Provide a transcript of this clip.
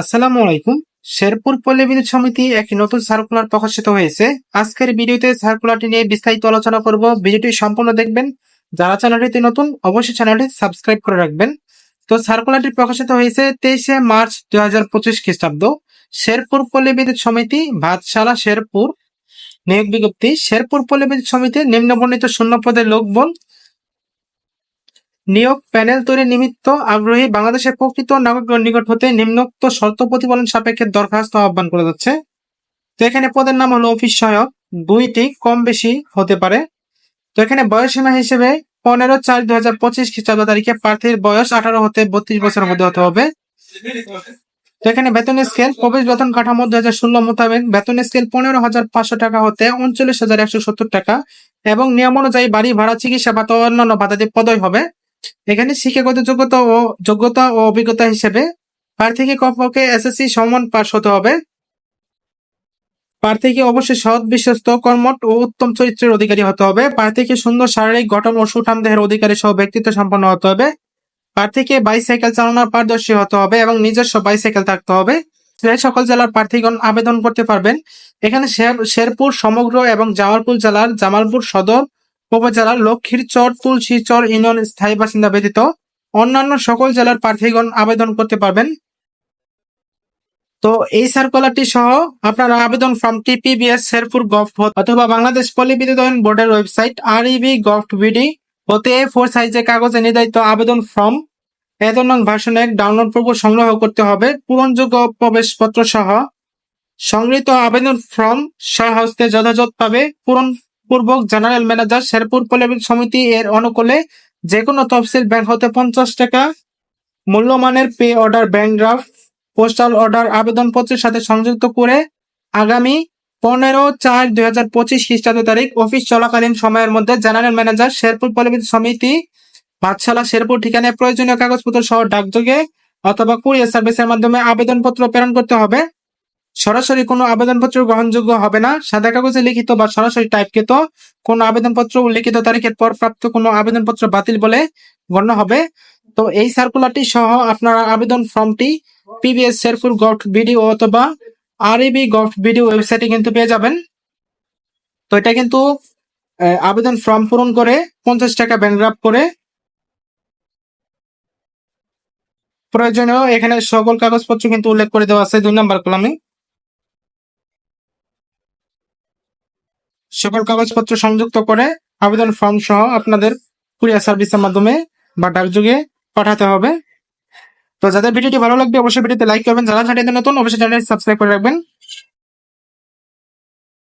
আসসালামু আলাইকুম। শেরপুর পল্লী বিদ্যুৎ সমিতি একটি নতুন সার্কুলার প্রকাশিত হয়েছে। আজকের ভিডিওতে সার্কুলারটি নিয়ে বিস্তারিত আলোচনা করব। ভিডিওটি সম্পূর্ণ দেখবেন। যারা চ্যানেলটিতে নতুন, অবশ্যই চ্যানেলটি সাবস্ক্রাইব করে রাখবেন। তো সার্কুলারটি প্রকাশিত হয়েছে তেইশে মার্চ দুই হাজার পঁচিশ খ্রিস্টাব্দ। শেরপুর পল্লী বিদ্যুৎ সমিতি, ভাতশালা শেরপুর। নিয়োগ বিজ্ঞপ্তি, শেরপুর পল্লী বিদ্যুৎ সমিতি নিম্নবর্ণিত শূন্য পদের লোকবল নিয়োগ প্যানেল তৈরি নিমিত্ত আগ্রহী বাংলাদেশের প্রকৃত নাগরিকের নিকট হতে নিম্নোক্ত শর্ত প্রতিপালন সাপেক্ষে দরখাস্ত আহ্বান করা যাচ্ছে। তো এখানে পদের নাম হলো অফিস সহায়ক। দুইটি কম বেশি হতে পারে। তো এখানে বয়সসীমা হিসেবে পনেরো চার দুই হাজার পঁচিশ খ্রিস্টাব্দ তারিখে প্রার্থীর বয়স আঠারো হতে বত্রিশ বছরের মধ্যে হতে হবে। তো এখানে বেতন স্কেল, প্রবেশ বেতন কাঠামো দুই হাজার ষোলো মোতাবেক বেতন স্কেল পনেরো হাজার পাঁচশো টাকা হতে উনচল্লিশ হাজার একশো সত্তর টাকা এবং নিয়ম অনুযায়ী বাড়ি ভাড়া, চিকিৎসা বা অন্যান্য ভাতাদি পদই হবে। এখানে শিক্ষাগত যোগ্যতা ও যোগ্যতা ও অভিজ্ঞতা হিসেবে প্রার্থীকে কমপক্ষে এসএসসি সমান পাশ হতে হবে। প্রার্থীকে অবশ্যই সৎ, বিশ্বস্ত, কর্মঠ ও উত্তম চরিত্রের অধিকারী হতে হবে। প্রার্থীকে সুন্দর, শারীরিক গঠন ও সুঠাম দেহের অধিকারী সহ ব্যক্তিত্ব সম্পন্ন হতে হবে। প্রার্থীকে বাইসাইকেল চালানোর পারদর্শী হতে হবে এবং নিজস্ব বাইসাইকেল থাকতে হবে। সকল জেলার প্রার্থীগণ আবেদন করতে পারবেন। এখানে শের- শেরপুর, সমগ্র এবং জামালপুর জেলার জামালপুর সদর উপজেলার লক্ষ্মীর চর তুলসী চর ইউনিয়ন স্থায়ী বাসিন্দা ব্যতীত অন্যান্য সকল জেলার প্রার্থীগণ আবেদন করতে পারবেন। তো এই সার্কুলারটি সহ আপনারা আবেদন ফর্ম টিপিবিএস শেরপুর গভ অথবা বাংলাদেশ পল্লী বিদ্যুতায়ন বোর্ডের website R E B gov B D হতে এ ফোর সাইজে কাগজে নির্ধারিত আবেদন ফর্ম এ ধরনের ভার্সন এক ডাউনলোড পূর্ব সংগ্রহ করতে হবে। পূরণযোগ্য প্রবেশপত্র সহ সংগৃহীত আবেদন ফর্ম স্বহস্তে যথাযথভাবে পূরণ পূর্বক জেনারেল ম্যানেজার শেরপুর পল্লী সমিতি এর অনুকূলে যে কোনো তফসিল ব্যাংক হতে পঞ্চাশ টাকা মূল্যমানের pay order, bank draft, postal order আবেদনপত্রের সাথে সংযুক্ত করে আগামী পনেরো চার দুই হাজার পঁচিশ খ্রিস্টাব্দ তারিখ অফিস চলাকালীন সময়ের মধ্যে জেনারেল ম্যানেজার শেরপুর পল্লী সমিতি পাঠশালা শেরপুর ঠিকানায় প্রয়োজনীয় কাগজপত্র সহ ডাকযোগে অথবা কুরিয়ার সার্ভিসের মাধ্যমে আবেদনপত্র প্রেরণ করতে হবে। সরাসরি কোনো আবেদনপত্র গ্রহণযোগ্য হবে না। সাদা কাগজে লিখিত বা সরাসরি টাইপকৃত কোনো আবেদনপত্র উল্লিখিত তারিখের পর প্রাপ্ত কোনো আবেদনপত্র বাতিল বলে গণ্য হবে। তো এই সার্কুলারটি সহ আপনারা আবেদন ফর্মটি পিবিএস শেরপুর গভ ভিডিও অথবা আর ইবি গভ ভিডিও ওয়েবসাইটে কিন্তু পেয়ে যাবেন। তো এটা কিন্তু আবেদন ফর্ম পূরণ করে পঞ্চাশ টাকা ড্রাফট করে প্রয়োজনীয় এখানে সকল কাগজপত্র কিন্তু উল্লেখ করে দেওয়া আছে। দুই নম্বর কলামে। সকল কাগজপত্র সংযুক্ত করে আবেদন ফর্ম সহ আপনাদের কুরিয়ার সার্ভিসের মাধ্যমে বা ডাকযোগে পাঠাতে হবে। তো যাদের ভিডিওটি ভালো লাগবে, অবশ্যই ভিডিওতে লাইক করবেন। যারা চ্যানেলে নতুন, অবশ্যই চ্যানেল সাবস্ক্রাইব করে রাখবেন।